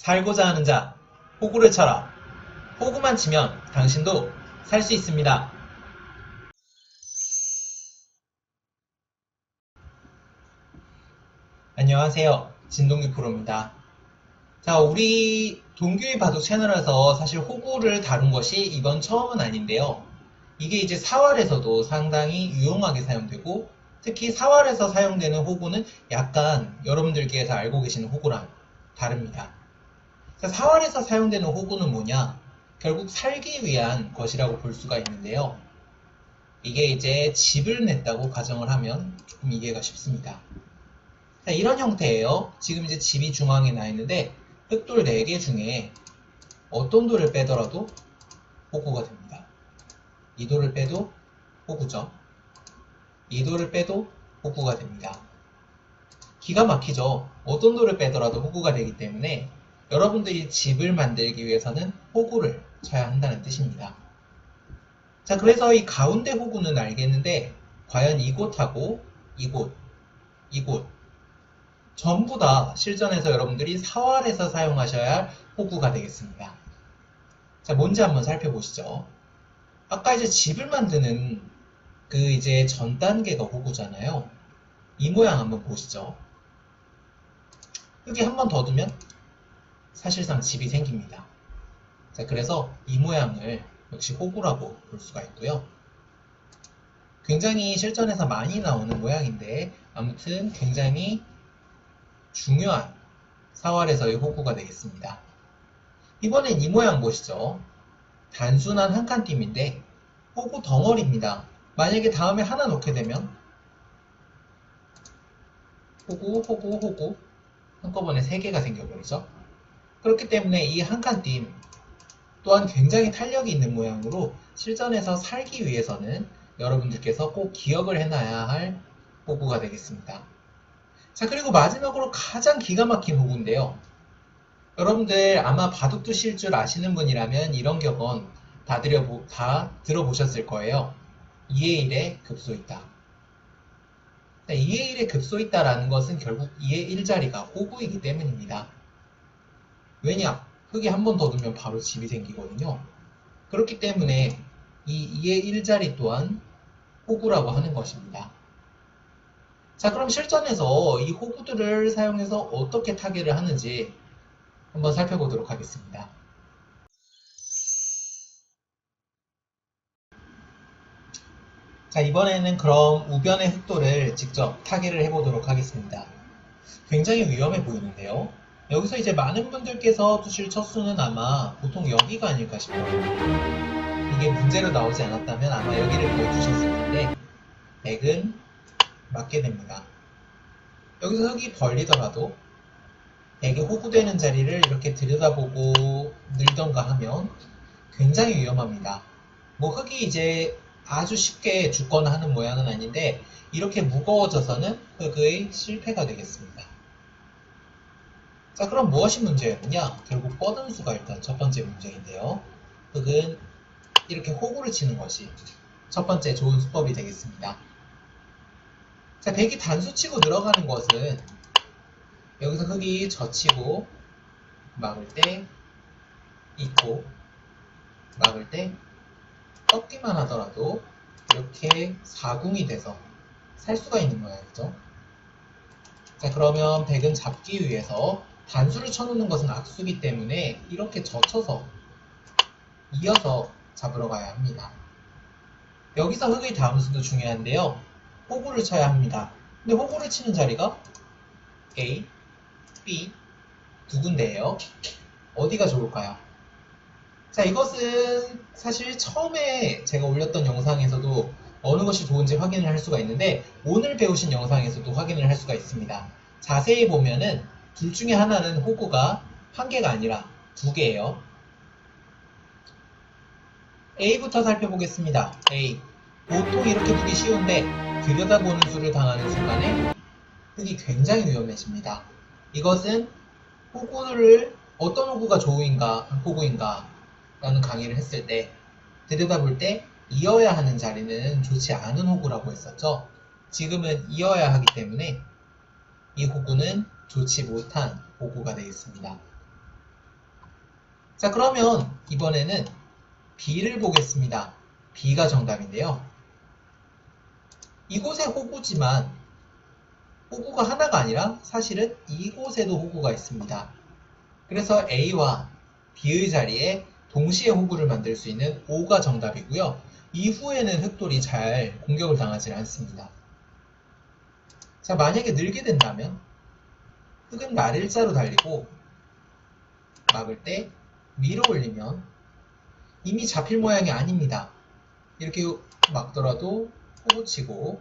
살고자 하는 자, 호구를 쳐라. 호구만 치면 당신도 살 수 있습니다. 안녕하세요. 진동규 프로입니다. 자, 우리 동규의 바둑 채널에서 사실 호구를 다룬 것이 이번 처음은 아닌데요. 이게 이제 사활에서도 상당히 유용하게 사용되고 특히 사활에서 사용되는 호구는 약간 여러분들께서 알고 계시는 호구랑 다릅니다. 자, 사활에서 사용되는 호구는 뭐냐? 결국 살기 위한 것이라고 볼 수가 있는데요. 이게 이제 집을 냈다고 가정을 하면 조금 이해가 쉽습니다. 자, 이런 형태예요. 지금 이제 집이 중앙에 나 있는데 흑돌 4개 중에 어떤 돌을 빼더라도 호구가 됩니다. 이 돌을 빼도 호구죠. 이 돌을 빼도 호구가 됩니다. 기가 막히죠. 어떤 돌을 빼더라도 호구가 되기 때문에 여러분들이 집을 만들기 위해서는 호구를 쳐야 한다는 뜻입니다. 자, 그래서 이 가운데 호구는 알겠는데 과연 이곳하고 이곳, 이곳 전부 다 실전에서 여러분들이 사활에서 사용하셔야 할 호구가 되겠습니다. 자, 뭔지 한번 살펴보시죠. 아까 이제 집을 만드는 그 이제 전 단계가 호구잖아요. 이 모양 한번 보시죠. 여기 한 번 더 두면 사실상 집이 생깁니다. 자, 그래서 이 모양을 역시 호구라고 볼 수가 있고요. 굉장히 실전에서 많이 나오는 모양인데 아무튼 굉장히 중요한 사활에서의 호구가 되겠습니다. 이번엔 이 모양 보시죠. 단순한 한칸 띠인데 호구 덩어리입니다. 만약에 다음에 하나 놓게 되면 호구, 호구, 호구 한꺼번에 세 개가 생겨버리죠. 그렇기 때문에 이 한칸 띠임 또한 굉장히 탄력이 있는 모양으로 실전에서 살기 위해서는 여러분들께서 꼭 기억을 해놔야 할 호구가 되겠습니다. 자, 그리고 마지막으로 가장 기가 막힌 호구인데요. 여러분들 아마 바둑 두실 줄 아시는 분이라면 이런 격언 다, 들여보, 다 들어보셨을 거예요. 2의 1에 급소 있다. 2의 1에 급소 있다라는 것은 결국 2의 1자리가 호구이기 때문입니다. 왜냐? 흙이 한 번더 두면 바로 집이 생기거든요. 그렇기 때문에 이 2의 1자리 또한 호구라고 하는 것입니다. 자, 그럼 실전에서 이 호구들을 사용해서 어떻게 타개를 하는지 한번 살펴보도록 하겠습니다. 자, 이번에는 그럼 우변의 흑돌을 직접 타개를 해보도록 하겠습니다. 굉장히 위험해 보이는데요. 여기서 이제 많은 분들께서 두실 첫 수는 아마 보통 여기가 아닐까 싶어요. 이게 문제로 나오지 않았다면 아마 여기를 보여주셨을 텐데, 백은 맞게 됩니다. 여기서 흙이 벌리더라도 백이 호구되는 자리를 이렇게 들여다보고 늘던가 하면 굉장히 위험합니다. 뭐 흙이 이제 아주 쉽게 죽거나 하는 모양은 아닌데 이렇게 무거워져서는 흙의 실패가 되겠습니다. 자 그럼 무엇이 문제였느냐? 결국 뻗은 수가 일단 첫 번째 문제인데요. 흙은 이렇게 호구를 치는 것이 첫 번째 좋은 수법이 되겠습니다. 자, 백이 단수 치고 들어가는 것은 여기서 흙이 젖히고 막을 때 있고 막을 때 꺾기만 하더라도 이렇게 사궁이 돼서 살 수가 있는 모양이죠. 자, 그러면 백은 잡기 위해서 단수를 쳐놓는 것은 악수기 때문에 이렇게 젖혀서 이어서 잡으러 가야 합니다. 여기서 흙의 다음 수도 중요한데요. 호구를 쳐야 합니다. 근데 호구를 치는 자리가 A, B 두 군데예요. 어디가 좋을까요? 자, 이것은 사실 처음에 제가 올렸던 영상에서도 어느 것이 좋은지 확인을 할 수가 있는데 오늘 배우신 영상에서도 확인을 할 수가 있습니다. 자세히 보면은 둘 중에 하나는 호구가 한 개가 아니라 두 개예요. A부터 살펴보겠습니다. A. 보통 이렇게 두기 쉬운데 들여다보는 수를 당하는 순간에 흙이 굉장히 위험해집니다. 이것은 호구를 어떤 호구가 좋은가 호구인가 라는 강의를 했을 때 들여다볼 때 이어야 하는 자리는 좋지 않은 호구라고 했었죠. 지금은 이어야 하기 때문에 이 호구는 좋지 못한 호구가 되겠습니다. 자, 그러면 이번에는 B를 보겠습니다. B가 정답인데요. 이곳에 호구지만 호구가 하나가 아니라 사실은 이곳에도 호구가 있습니다. 그래서 A와 B의 자리에 동시에 호구를 만들 수 있는 O가 정답이고요. 이후에는 흑돌이 잘 공격을 당하지 않습니다. 자, 만약에 늘게 된다면 흑은 날일자로 달리고 막을 때 위로 올리면 이미 잡힐 모양이 아닙니다. 이렇게 막더라도 호구 치고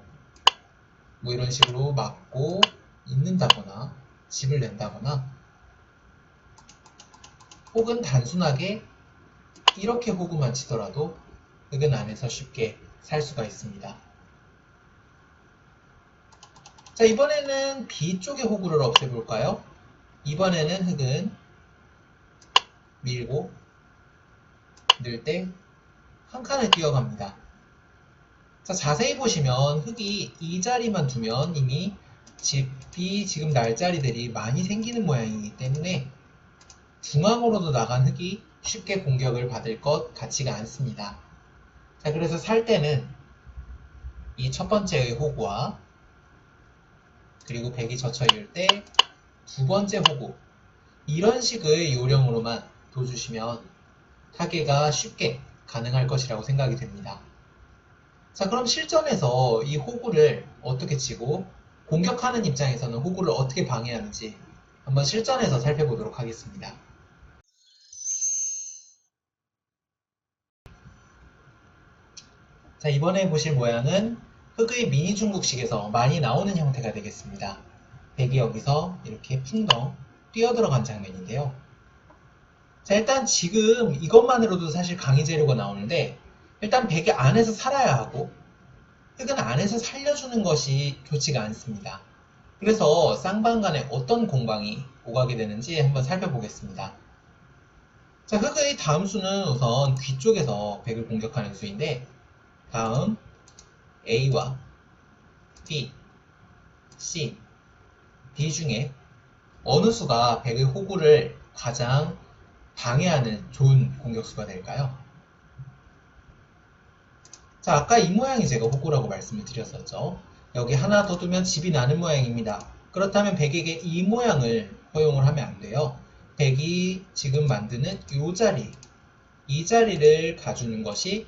뭐 이런 식으로 막고 있는다거나 집을 낸다거나 혹은 단순하게 이렇게 호구만 치더라도 흑은 안에서 쉽게 살 수가 있습니다. 자 이번에는 B 쪽의 호구를 없애볼까요? 이번에는 흑은 밀고 늘 때 한 칸을 뛰어갑니다. 자, 자세히 보시면 흙이 이 자리만 두면 이미 집이 지금 날 자리들이 많이 생기는 모양이기 때문에 중앙으로도 나간 흙이 쉽게 공격을 받을 것 같지가 않습니다. 자, 그래서 살 때는 이 첫 번째의 호구와 그리고 백이 젖혀 있을 때두 번째 호구 이런 식의 요령으로만 둬주시면 타개가 쉽게 가능할 것이라고 생각이 됩니다. 자, 그럼 실전에서 이 호구를 어떻게 치고 공격하는 입장에서는 호구를 어떻게 방해하는지 한번 실전에서 살펴보도록 하겠습니다. 자, 이번에 보실 모양은 흑의 미니 중국식에서 많이 나오는 형태가 되겠습니다. 백이 여기서 이렇게 풍덩 뛰어들어간 장면인데요. 자, 일단 지금 이것만으로도 사실 강의 재료가 나오는데 일단 백이 안에서 살아야 하고 흑은 안에서 살려주는 것이 좋지가 않습니다. 그래서 쌍방 간에 어떤 공방이 오가게 되는지 한번 살펴보겠습니다. 자, 흑의 다음 수는 우선 귀 쪽에서 백을 공격하는 수인데 다음 A와 B, C, D 중에 어느 수가 백의 호구를 가장 방해하는 좋은 공격수가 될까요? 자, 아까 이 모양이 제가 호구라고 말씀을 드렸었죠. 여기 하나 더 두면 집이 나는 모양입니다. 그렇다면 백에게 이 모양을 허용을 하면 안 돼요. 백이 지금 만드는 이 자리, 이 자리를 가주는 것이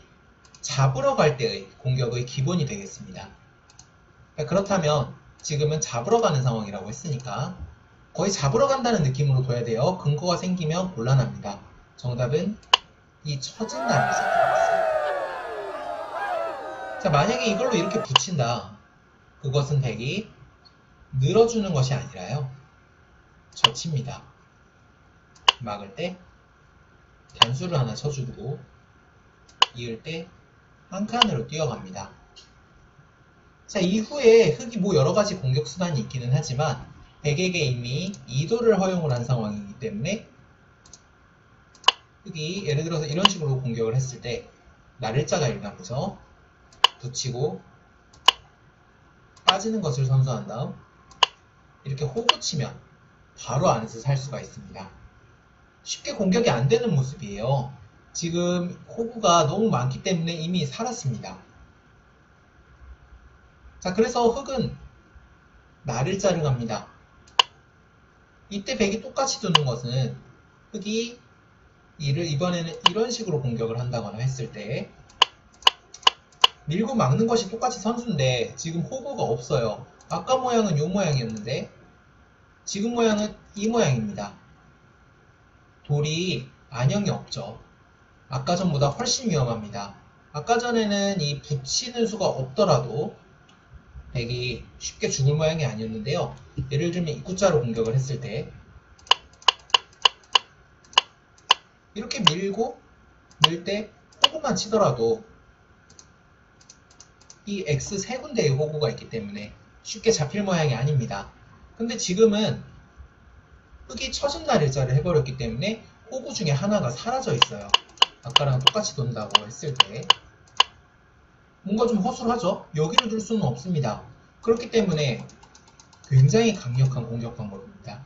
잡으러 갈 때의 공격의 기본이 되겠습니다. 그렇다면 지금은 잡으러 가는 상황이라고 했으니까 거의 잡으러 간다는 느낌으로 둬야 돼요. 근거가 생기면 곤란합니다. 정답은 이 처진 날을 선택했어요. 자, 만약에 이걸로 이렇게 붙인다. 그것은 백이 늘어주는 것이 아니라요. 젖힙니다. 막을 때 단수를 하나 쳐주고 이을 때 한 칸으로 뛰어갑니다. 자, 이후에 흑이 뭐 여러 가지 공격 수단이 있기는 하지만 백에게 이미 2도를 허용을 한 상황이기 때문에 흑이 예를 들어서 이런 식으로 공격을 했을 때 날일자가 일어나보죠. 붙이고 빠지는 것을 선수한 다음 이렇게 호구 치면 바로 안에서 살 수가 있습니다. 쉽게 공격이 안 되는 모습이에요. 지금 호구가 너무 많기 때문에 이미 살았습니다. 자, 그래서 흑은 나를 자르갑니다. 이때 백이 똑같이 두는 것은 흑이 이를 이번에는 이런 식으로 공격을 한다거나 했을 때 밀고 막는 것이 똑같이 선수인데 지금 호구가 없어요. 아까 모양은 이 모양이었는데 지금 모양은 이 모양입니다. 돌이 안형이 없죠. 아까 전보다 훨씬 위험합니다. 아까 전에는 이 붙이는 수가 없더라도 백이 쉽게 죽을 모양이 아니었는데요. 예를 들면 입구자로 공격을 했을 때 이렇게 밀고 밀 때 호구만 치더라도 이 X 세 군데의 호구가 있기 때문에 쉽게 잡힐 모양이 아닙니다. 근데 지금은 흑이 처진 날일자를 해버렸기 때문에 호구 중에 하나가 사라져 있어요. 아까랑 똑같이 돈다고 했을 때 뭔가 좀 허술하죠? 여기를 둘 수는 없습니다. 그렇기 때문에 굉장히 강력한 공격 방법입니다.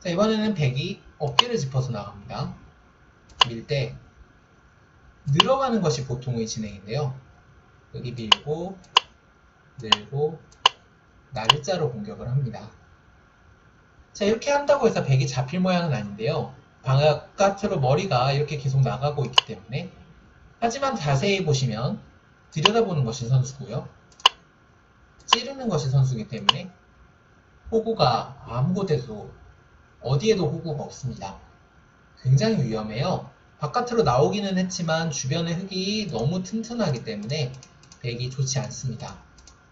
자, 이번에는 백이 어깨를 짚어서 나갑니다. 밀 때 늘어가는 것이 보통의 진행인데요. 여기 밀고 늘고 날짜로 공격을 합니다. 자, 이렇게 한다고 해서 백이 잡힐 모양은 아닌데요. 바깥으로 머리가 이렇게 계속 나가고 있기 때문에 하지만 자세히 보시면 들여다보는 것이 선수고요. 찌르는 것이 선수이기 때문에 호구가 아무 곳에도 어디에도 호구가 없습니다. 굉장히 위험해요. 바깥으로 나오기는 했지만 주변의 흙이 너무 튼튼하기 때문에 백이 좋지 않습니다.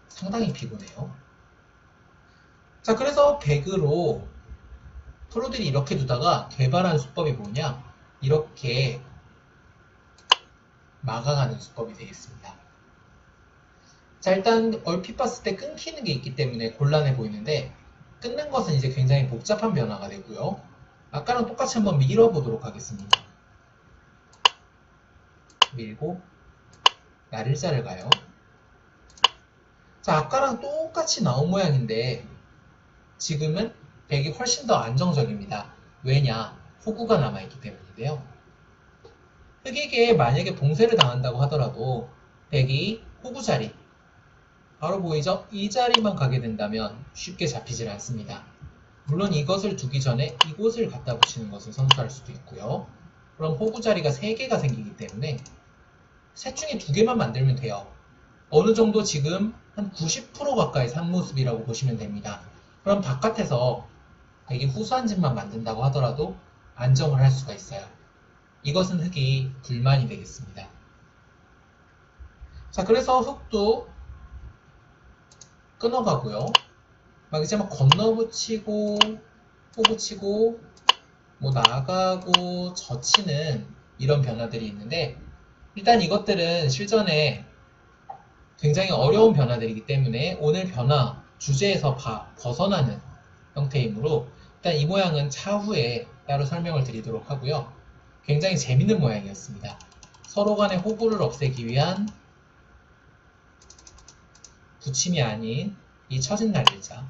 상당히 피곤해요. 자, 그래서 백으로 프로들이 이렇게 두다가 개발한 수법이 뭐냐? 이렇게 막아가는 수법이 되겠습니다. 자, 일단 얼핏 봤을 때 끊기는 게 있기 때문에 곤란해 보이는데 끊는 것은 이제 굉장히 복잡한 변화가 되고요. 아까랑 똑같이 한번 밀어보도록 하겠습니다. 밀고 날일자를 가요. 자, 아까랑 똑같이 나온 모양인데 지금은 백이 훨씬 더 안정적입니다. 왜냐? 호구가 남아있기 때문인데요. 흑에게 만약에 봉쇄를 당한다고 하더라도 백이 호구 자리 바로 보이죠? 이 자리만 가게 된다면 쉽게 잡히질 않습니다. 물론 이것을 두기 전에 이곳을 갖다 붙이는 것을 선수할 수도 있고요. 그럼 호구 자리가 3개가 생기기 때문에 셋 중에 두 개만 만들면 돼요. 어느 정도 지금 한 90% 가까이 산 모습이라고 보시면 됩니다. 그럼 바깥에서 백이 후수한 집만 만든다고 하더라도 안정을 할 수가 있어요. 이것은 흙이 불만이 되겠습니다. 자, 그래서 흙도 끊어가고요. 막 이제 막 건너붙이고, 호붙이고, 뭐 나가고, 젖히는 이런 변화들이 있는데, 일단 이것들은 실전에 굉장히 어려운 변화들이기 때문에 오늘 변화 주제에서 바- 벗어나는 형태이므로 일단 이 모양은 차후에 따로 설명을 드리도록 하고요. 굉장히 재밌는 모양이었습니다. 서로 간의 호구를 없애기 위한 붙임이 아닌 이 처진 날일자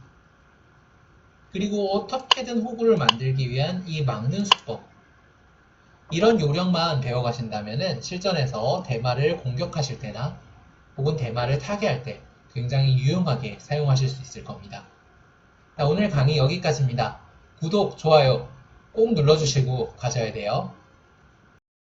그리고 어떻게든 호구를 만들기 위한 이 막는 수법 이런 요령만 배워가신다면 실전에서 대마를 공격하실 때나 혹은 대마를 타개할 때 굉장히 유용하게 사용하실 수 있을 겁니다. 자, 오늘 강의 여기까지입니다. 구독, 좋아요 꼭 눌러주시고 가셔야 돼요.